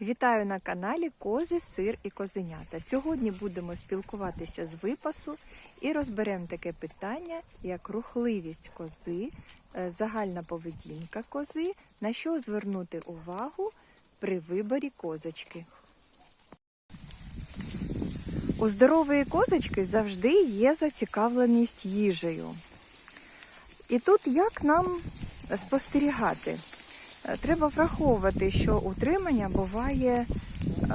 Вітаю на каналі Кози, Сир і Козенята. Сьогодні будемо спілкуватися з випасу і розберемо таке питання, як рухливість кози, е, загальна поведінка кози, на що звернути увагу при виборі козочки. У здорової козочки завжди є зацікавленість їжею. І тут як нам спостерігати? Е, Треба враховувати, що утримання буває е,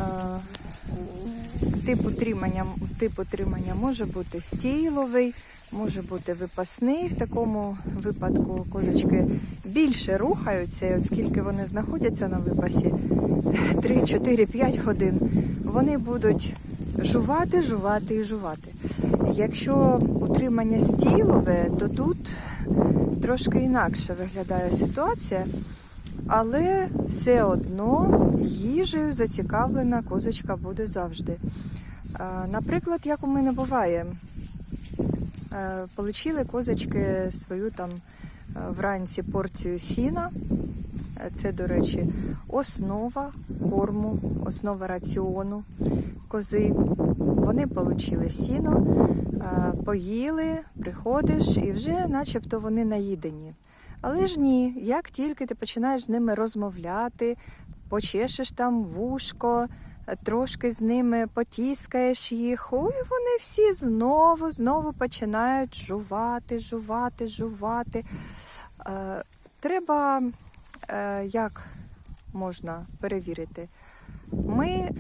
тип утримання, тип утримання може бути стійловий, може бути випасний. В такому випадку козочки більше рухаються, і оскільки вони знаходяться на випасі 3, 4, 5 годин, вони будуть жувати, жувати і жувати. Якщо утримання стілове, то тут трошки інакше виглядає ситуація. Але все одно їжею зацікавлена козочка буде завжди. Е, Наприклад, як у мене буває, е, получили козочки свою там е, вранці порцію сіна. Це, до речі, основа корму, основа раціону кози. Вони отримали сіно, поїли, приходиш і вже начебто вони наїдені. Але ж ні, як тільки ти починаєш з ними розмовляти, почешеш там вушко, трошки з ними потіскаєш їх, ой, вони всі знову, знову починають жувати, жувати, жувати. Е, Треба, е, як можна перевірити, ми е,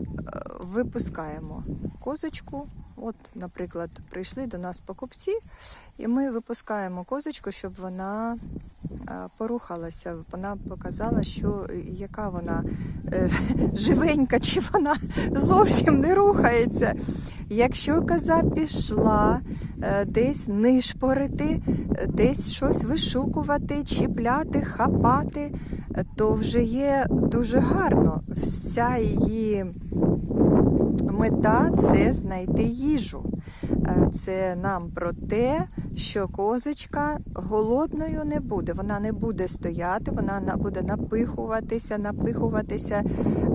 випускаємо козочку. От, наприклад, прийшли до нас покупці, і ми випускаємо козочку, щоб вона е, порухалася. Вона показала, що е, яка вона е, живенька, чи вона зовсім не рухається. Якщо коза пішла десь нишпорити, десь щось вишукувати, чіпляти, хапати, то вже є дуже гарно. Вся її мета це знайти їжу. Е, Це нам про те, що козочка голодною не буде. Вона не буде стояти, вона буде напихуватися, напихуватися,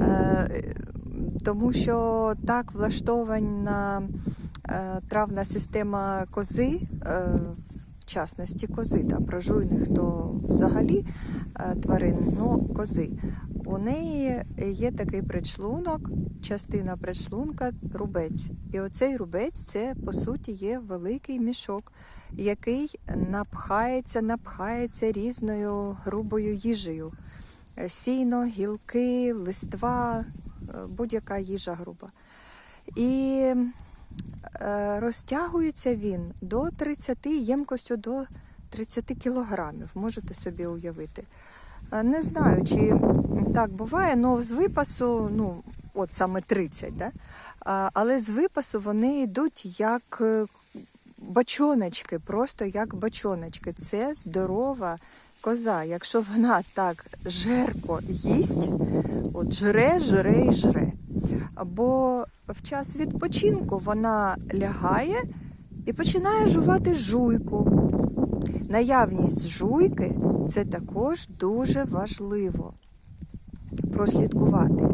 е, тому що так влаштована е, травна система кози. В частності кози, та про то взагалі тварин, ну кози. У неї є такий предшлунок, частина предшлунка рубець. І оцей рубець це по суті є великий мішок, який напхається, напхається різною грубою їжею. Сіно, гілки, листва, будь-яка їжа груба. І е, розтягується він до 30, ємкостю до 30 кілограмів, можете собі уявити. Е, Не знаю, чи так буває, але з випасу, ну, от саме 30, да? Але з випасу вони йдуть як е, бачоночки, просто як бачоночки. Це здорова коза. Якщо вона так жерко їсть, от жре, жре і жре. Бо в час відпочинку вона лягає і починає жувати жуйку. Наявність жуйки це також дуже важливо прослідкувати.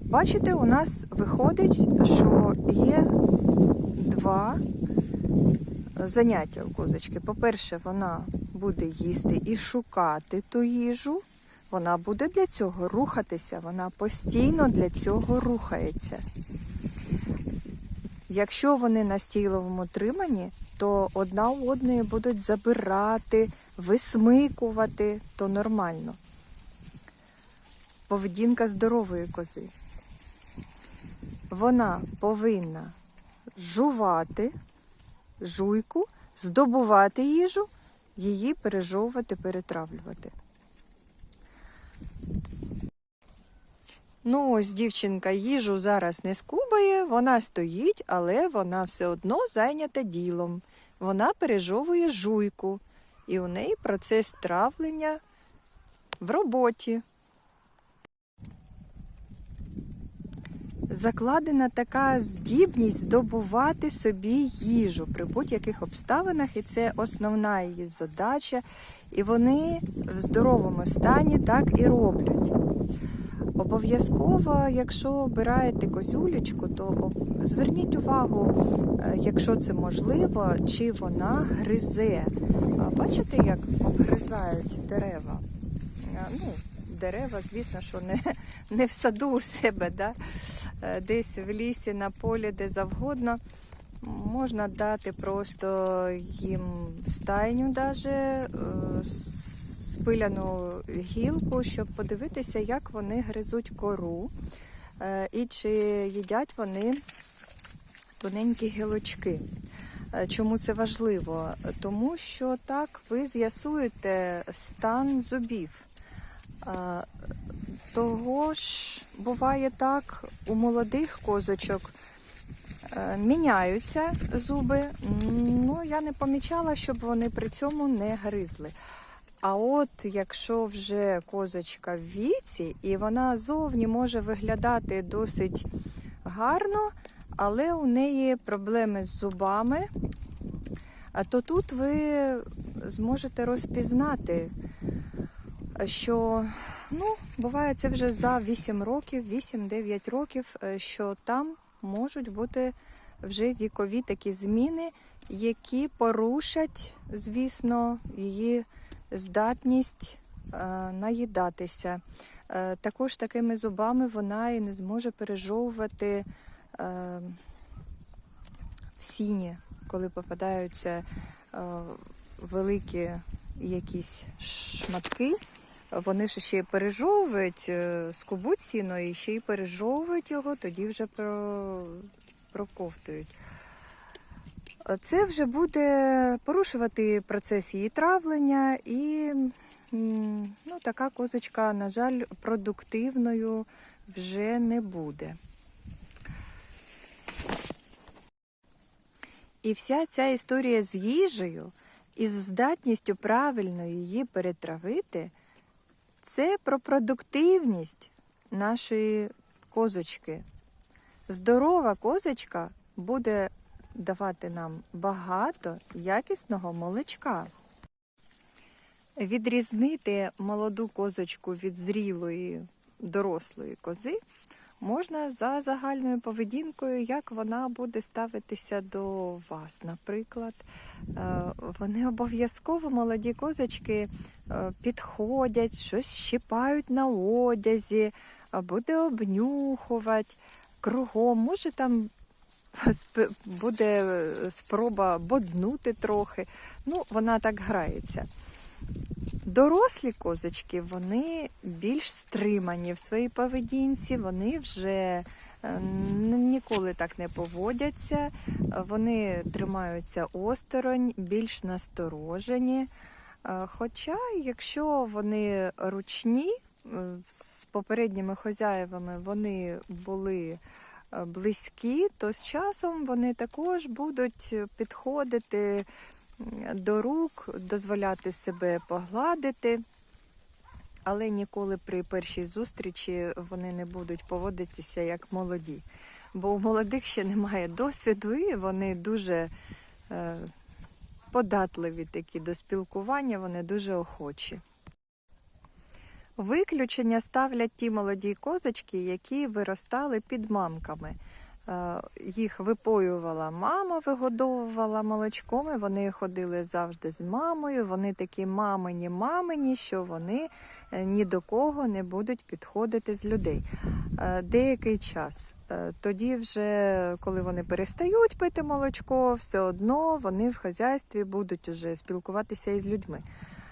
Бачите, у нас виходить, що є два заняття у козочки. По-перше, вона буде їсти і шукати ту їжу. Вона буде для цього рухатися, вона постійно для цього рухається. Якщо вони на стіловому триманні, то одна у одної будуть забирати, висмикувати, то нормально. Поведінка здорової кози. Вона повинна жувати жуйку, здобувати їжу, її пережовувати, перетравлювати. Ну, ось дівчинка їжу зараз не скубає, вона стоїть, але вона все одно зайнята ділом. Вона пережовує жуйку, і у неї процес травлення в роботі. Закладена така здібність здобувати собі їжу при будь-яких обставинах, і це основна її задача. І вони в здоровому стані так і роблять. Обов'язково, якщо обираєте козюлечку, то зверніть увагу, е, якщо це можливо, чи вона гризе. Бачите, як обгризають дерева? Е, Ну, дерева, звісно, що не, не в саду у себе, да? Е, десь в лісі, на полі, де завгодно. Можна дати просто їм в стайню даже спиляну гілку, щоб подивитися, як вони гризуть кору е, і чи їдять вони тоненькі гілочки. Е, Чому це важливо? Тому що так ви з'ясуєте стан зубів. Е, Того ж буває так у молодих козочок міняються зуби. Ну, я не помічала, щоб вони при цьому не гризли. А от якщо вже козочка в віці, і вона зовні може виглядати досить гарно, але у неї проблеми з зубами, то тут ви зможете розпізнати, що ну, буває це вже за 8 років, 8-9 років, е, що там можуть бути вже вікові такі зміни, які порушать, звісно, її здатність е, наїдатися. Е, Також такими зубами вона і не зможе пережовувати е, в сіні, коли попадаються великі якісь шматки. Вони ж ще й пережовують, скубуть сіно і ще й пережовують його, тоді вже про... проковтують. Це вже буде порушувати процес її травлення, і ну, така козочка, на жаль, продуктивною вже не буде. І вся ця історія з їжею і з здатністю правильно її перетравити, це про продуктивність нашої козочки. Здорова козочка буде давати нам багато якісного молочка. Відрізнити молоду козочку від зрілої дорослої кози можна за загальною поведінкою, як вона буде ставитися до вас. Наприклад, Е, вони обов'язково молоді козочки е, підходять, щось щипають на одязі, буде обнюхувати кругом. Може там буде е, спроба боднути трохи. Ну, вона так грається. Дорослі козочки, вони більш стримані в своїй поведінці, вони вже е, ніколи так не поводяться, вони тримаються осторонь, більш насторожені. Е, Хоча, якщо вони ручні, з попередніми хозяєвами вони були близькі, то з часом вони також будуть підходити до рук, дозволяти себе погладити. Але ніколи при першій зустрічі вони не будуть поводитися як молоді. Бо у молодих ще немає досвіду, і вони дуже е, податливі такі до спілкування, вони дуже охочі. Виключення ставлять ті молоді козочки, які виростали під мамками. Е, Їх випоювала мама, вигодовувала молочком, і вони ходили завжди з мамою. Вони такі мамині мамині, що вони е, ні до кого не будуть підходити з людей. Е, Деякий час. Тоді, вже, коли вони перестають пити молочко, все одно вони в хазяйстві будуть уже спілкуватися із людьми.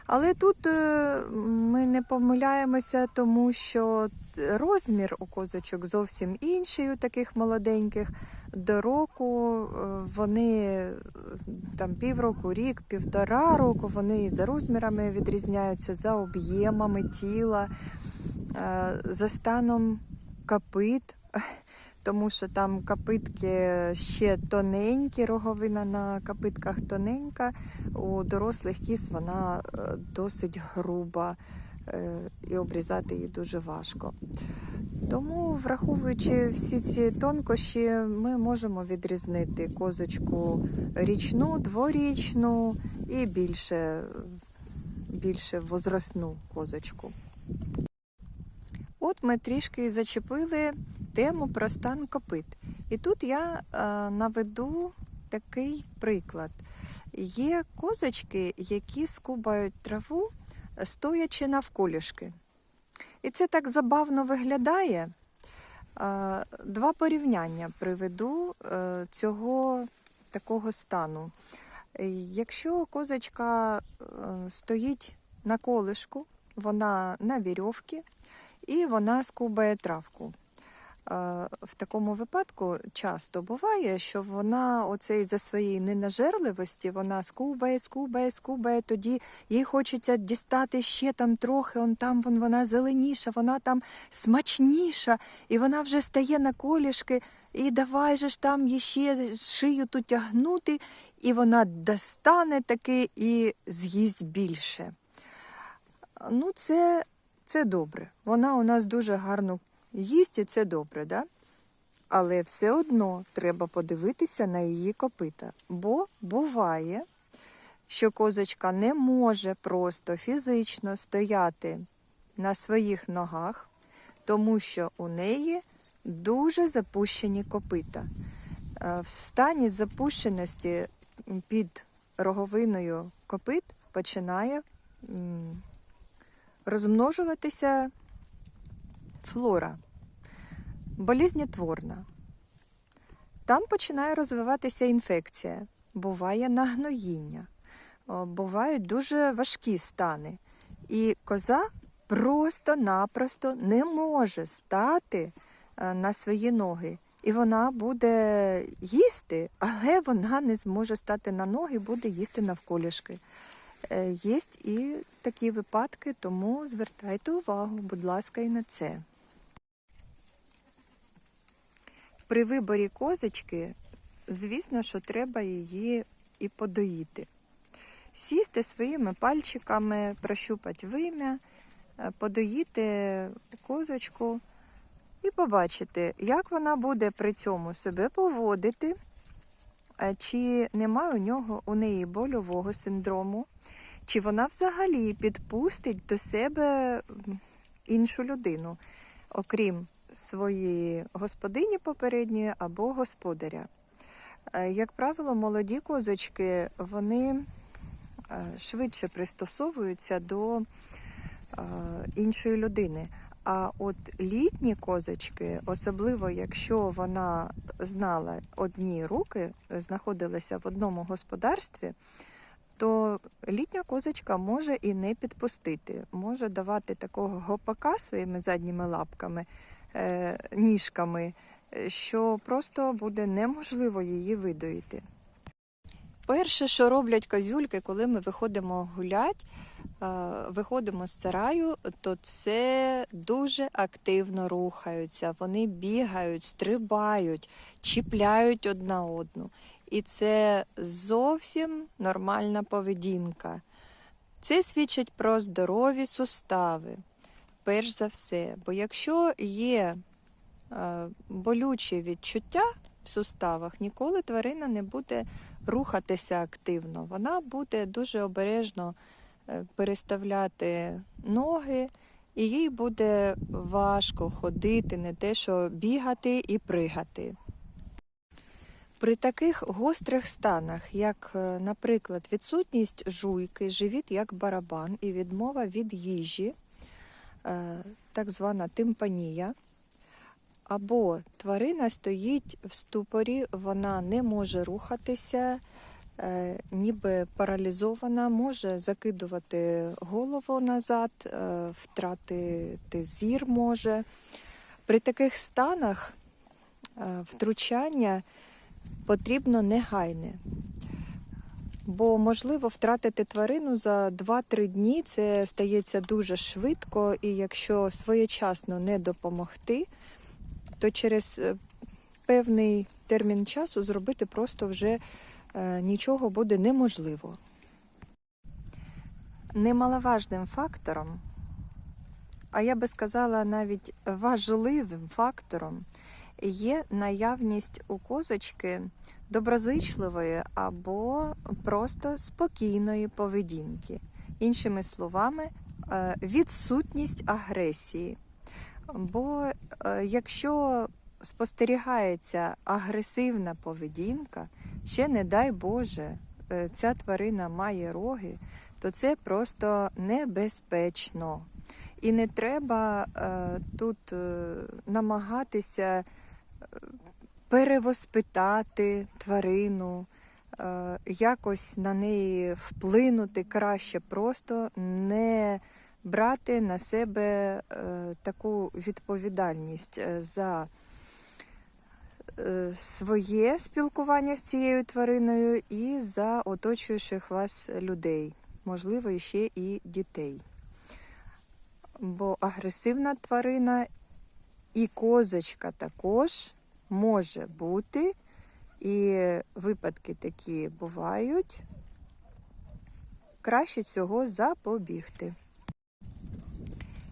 Але тут е, ми не помиляємося, тому що розмір у козочок зовсім інший у таких молоденьких. До року е, вони е, там півроку, рік, півтора року, вони і за розмірами відрізняються, за об'ємами тіла, за станом копит, тому що там копитки ще тоненькі, роговина на копитках тоненька. У дорослих кіз вона е, досить груба е, і обрізати її дуже важко. Тому, враховуючи всі ці тонкощі, ми можемо відрізнити козочку річну, дворічну і більше, більше возрастну козочку. от ми трішки зачепили тему про стан копит. І тут я е, наведу такий приклад. Є козочки, які скубають траву, стоячи навколішки. І це так забавно виглядає. Е, Два порівняння приведу е, цього такого стану. Якщо козочка стоїть на колишку, вона на вірьовці і вона скубає травку. В такому випадку часто буває, що вона оцей за своєї ненажерливості вона скубає, скубає, скубає. Тоді їй хочеться дістати ще там трохи, он там вон, вона зеленіша, вона там смачніша, і вона вже стає на колішки, і давай же ж там ще шию тут тягнути, і вона достане таки і з'їсть більше. Ну, це, це добре. Вона у нас дуже гарно їсть, і це добре, да? але все одно треба подивитися на її копита. Бо буває, що козочка не може просто фізично стояти на своїх ногах, тому що у неї дуже запущені копита. Е, В стані запущеності під роговиною копит починає розмножуватися флора, болізнетворна. Там починає розвиватися інфекція, буває нагноїння, бувають дуже важкі стани. І коза просто-напросто не може стати е, на свої ноги. І вона буде їсти, але вона не зможе стати на ноги, буде їсти навколішки. Е, Є і такі випадки, тому звертайте увагу, будь ласка, і на це. При виборі козочки, звісно, що треба її і подоїти. Сісти своїми пальчиками, прощупати вим'я, е, подоїти козочку і побачити, як вона буде при цьому себе поводити, е, чи немає у нього у неї больового синдрому, чи вона взагалі підпустить до себе іншу людину, окрім своєї господині попередньої або господаря. Е, Як правило, молоді козочки вони е, швидше пристосовуються до е, іншої людини. А от літні козочки, особливо якщо вона знала одні руки, знаходилася в одному господарстві, то літня козочка може і не підпустити, може давати такого гопака своїми задніми лапками, ніжками, е, що просто буде неможливо її видоїти. Перше, що роблять козюльки, коли ми виходимо гулять, е, виходимо з сараю, то це дуже активно рухаються. Вони бігають, стрибають, чіпляють одна одну. І це зовсім нормальна поведінка. Це свідчить про здорові сустави, перш за все. Бо якщо є е, болючі відчуття в суставах, ніколи тварина не буде рухатися активно. Вона буде дуже обережно е, переставляти ноги, і їй буде важко ходити, не те, що бігати і пригати. При таких гострих станах, як, е, наприклад, відсутність жуйки, живіт як барабан і відмова від їжі, так звана тимпанія, або тварина стоїть в ступорі, вона не може рухатися, е, ніби паралізована, може закидувати голову назад, е, втратити зір може. При таких станах е, втручання потрібно негайне. Бо можливо втратити тварину за 2-3 дні це стається дуже швидко, і якщо своєчасно не допомогти, то через е, певний термін часу зробити просто вже е, нічого буде неможливо. Немаловажним фактором, а я би сказала навіть важливим фактором, є наявність у козочки доброзичливої або просто спокійної поведінки. Іншими словами, е, відсутність агресії. Бо е, якщо спостерігається агресивна поведінка, ще не дай Боже, е, ця тварина має роги, то це просто небезпечно. І не треба тут намагатися перевоспитати тварину, е, якось на неї вплинути краще, просто не брати на себе е, таку відповідальність е, за своє спілкування з цією твариною і за оточуючих вас людей, можливо, ще і дітей. Бо агресивна тварина і козочка також може бути, і випадки такі бувають. Краще цього запобігти.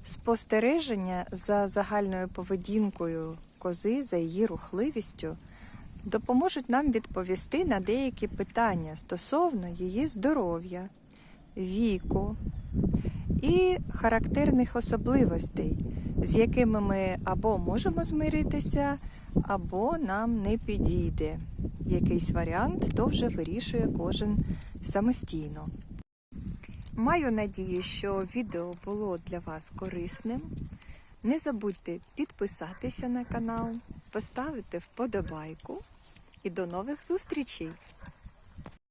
Спостереження за загальною поведінкою кози, за її рухливістю, допоможуть нам відповісти на деякі питання стосовно її здоров'я, віку і характерних особливостей, з якими ми або можемо змиритися, або нам не підійде. Якийсь варіант то вже вирішує кожен самостійно. Маю надію, що відео було для вас корисним. Не забудьте підписатися на канал, поставити вподобайку і до нових зустрічей!